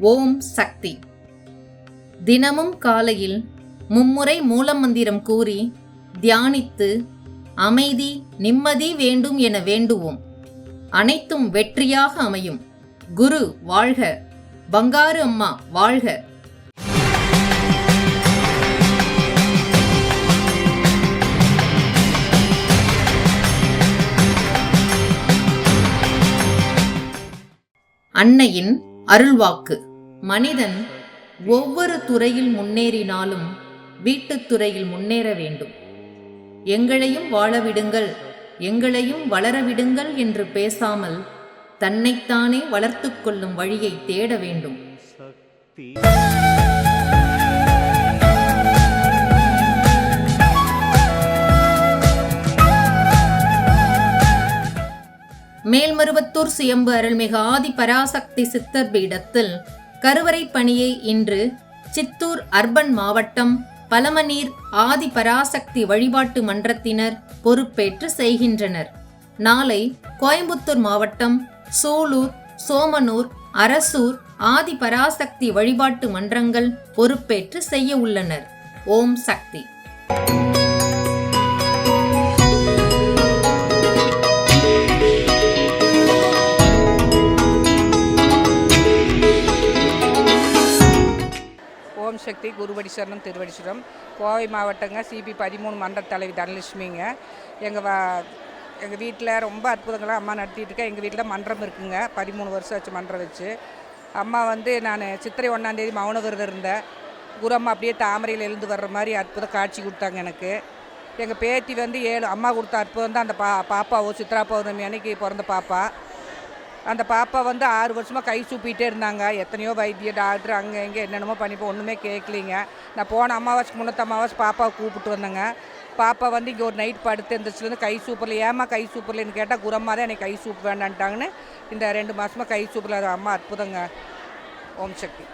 ஓம் சக்தி. தினமும் காலையில் மும்முறை மூலமந்திரம் கூறி தியானித்து அமைதி நிம்மதி வேண்டும் என வேண்டுவோம். அனைத்தும் வெற்றியாக அமையும். குரு வாழ்க பங்காரு அம்மா வாழ்க. அன்னையின் அருள்வாக்கு. மனிதன் ஒவ்வொரு துறையில் முன்னேறினாலும் வீட்டுத் துறையில் முன்னேற வேண்டும். எங்களையும் வாழவிடுங்கள் எங்களையும் வளரவிடுங்கள் என்று பேசாமல் தன்னைத்தானே வளர்த்துக் கொள்ளும் வழியை தேட வேண்டும். மேல்மருவத்தூர் சுயம்பு அருள்மிகு ஆதி பராசக்தி சித்தர் பீடத்தில் கருவறை பணியை இன்று சித்தூர் அர்பன் மாவட்டம் பலமநீர் ஆதி பராசக்தி வழிபாட்டு மன்றத்தினர் பொறுப்பேற்று செய்கின்றனர். நாளை கோயம்புத்தூர் மாவட்டம் சூலூர் சோமனூர் அரசூர் ஆதி பராசக்தி வழிபாட்டு மன்றங்கள் பொறுப்பேற்று செய்ய உள்ளனர். ஓம் சக்தி. சக்தி குருவடி சரணம் திருவடி சரணம் கோவை மாவட்டங்க சிபி பதிமூணு மன்ற தலைவி தனலட்சுமிங்க. எங்கள் வா எங்கள் வீட்டில் ரொம்ப அற்புதங்களாக அம்மா நடத்திட்டு இருக்கேன் எங்கள் வீட்டில் மன்றம் இருக்குங்க. பதிமூணு வருஷம் வச்சு மன்றம் வச்சு. அம்மா வந்து நான் சித்திரை ஒன்றாந்தேதி மௌன விரதம் இருந்தேன். குரு அம்மா அப்படியே தாமரையில் எழுந்து வர்ற மாதிரி அற்புத காட்சி கொடுத்தாங்க எனக்கு. எங்கள் பேத்தி வந்து ஏழு அம்மா கொடுத்த அற்புதம் தான் அந்த பா பாப்பாவோ சித்ரா பௌர்ணமி அன்னைக்கு பிறந்த பாப்பா. அந்த பாப்பா வந்து ஆறு வருஷமாக கை சூப்பிகிட்டே இருந்தாங்க. எத்தனையோ வைத்திய டாக்டர் அங்கே இங்கே என்னென்னமோ பண்ணிப்போம். ஒன்றுமே கேட்கலிங்க நான் போன அமாவாசைக்கு முன்னத்த அமாவாசை பாப்பாவை கூப்பிட்டு வந்தேங்க. பாப்பா வந்து இங்கே ஒரு நைட் படுத்து எந்திரிச்சிலேருந்து கை சூப்பரில் ஏமா கை சூப்பர்லன்னு கேட்டால் குரம்மா தான் எனக்கு கை சூப் வேண்டான்ட்டாங்கன்னு இந்த ரெண்டு மாதமாக கை சூப்பரில் அம்மா அற்புதங்க. ஓம் சக்தி.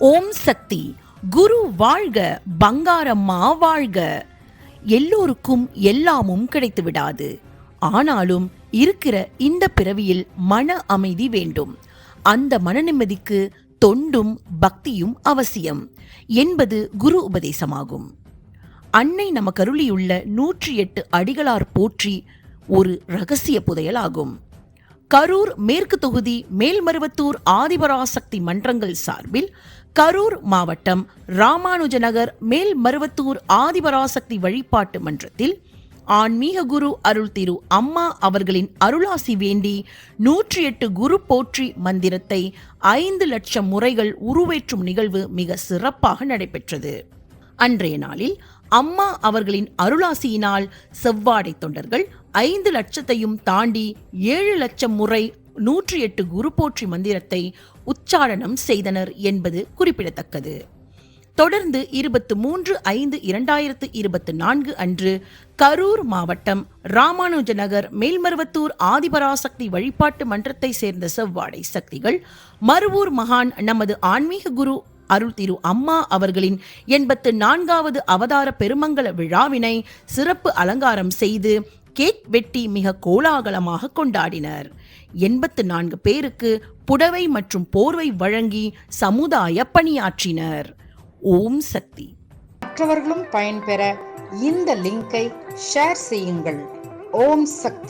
ஓம் சக்தி. குரு வாழ்க பங்காரம்மா வாழ்க. எல்லோருக்கும் எல்லாமும் கிடைத்து விடாது ஆனாலும் இருக்கிற இந்த பிறவியில் மன அமைதி வேண்டும். அந்த மன நிம்மதிக்கு தொண்டும் பக்தியும் அவசியம். என்பது குரு உபதேசமாகும். அன்னை நமக்கருளியுள்ள நூற்றி எட்டு அடிகளார் போற்றி ஒரு ரகசிய புதையலாகும். கரூர் மேற்கு தொகுதி மேல்மருவத்தூர் ஆதிபராசக்தி மன்றங்கள் சார்பில் கரூர் மாவட்டம் ராமானுஜநகர் மேல்மருவத்தூர் ஆதிபராசக்தி வழிபாட்டு மன்றத்தில் ஆன்மீக குரு அருள் திரு அம்மா அவர்களின் அருளாசி வேண்டி நூற்றி எட்டு குரு போற்றி மந்திரத்தை ஐந்து லட்சம் முறைகள் உருவேற்றும் நிகழ்வு மிக சிறப்பாக நடைபெற்றது. அன்றைய நாளில் அம்மா அவர்களின் அருளாசியினால் செவ்வாடை தொண்டர்கள் ஐந்து லட்சத்தையும் தாண்டி ஏழு லட்சம் முறை நூற்றி எட்டு குரு போற்றி மந்திரத்தை உச்சாரணம் செய்தனர் என்பது குறிப்பிடத்தக்கது. தொடர்ந்து இருபத்து மூன்று ஐந்து இரண்டாயிரத்து இருபத்து நான்கு அன்று கரூர் மாவட்டம் ராமானுஜ நகர் மேல்மருவத்தூர் ஆதிபராசக்தி வழிபாட்டு மன்றத்தை சேர்ந்த செவ்வாடை சக்திகள் மருவூர் மகான் நமது ஆன்மீக குரு அருள் திரு அம்மா அவர்களின் எண்பத்து நான்காவது அவதார பெருமங்கல விழாவினை சிறப்பு அலங்காரம் செய்து கேக் வெட்டி மிக கோலாகலமாக கொண்டாடினர். எண்பத்து நான்கு பேருக்கு புடவை மற்றும் போர்வை வழங்கி சமுதாய பணியாற்றினர். ஓம் சக்தி. மற்றவர்களும் பயன்பெற இந்த லிங்கை ஷேர் செய்யுங்கள். ஓம் சக்தி.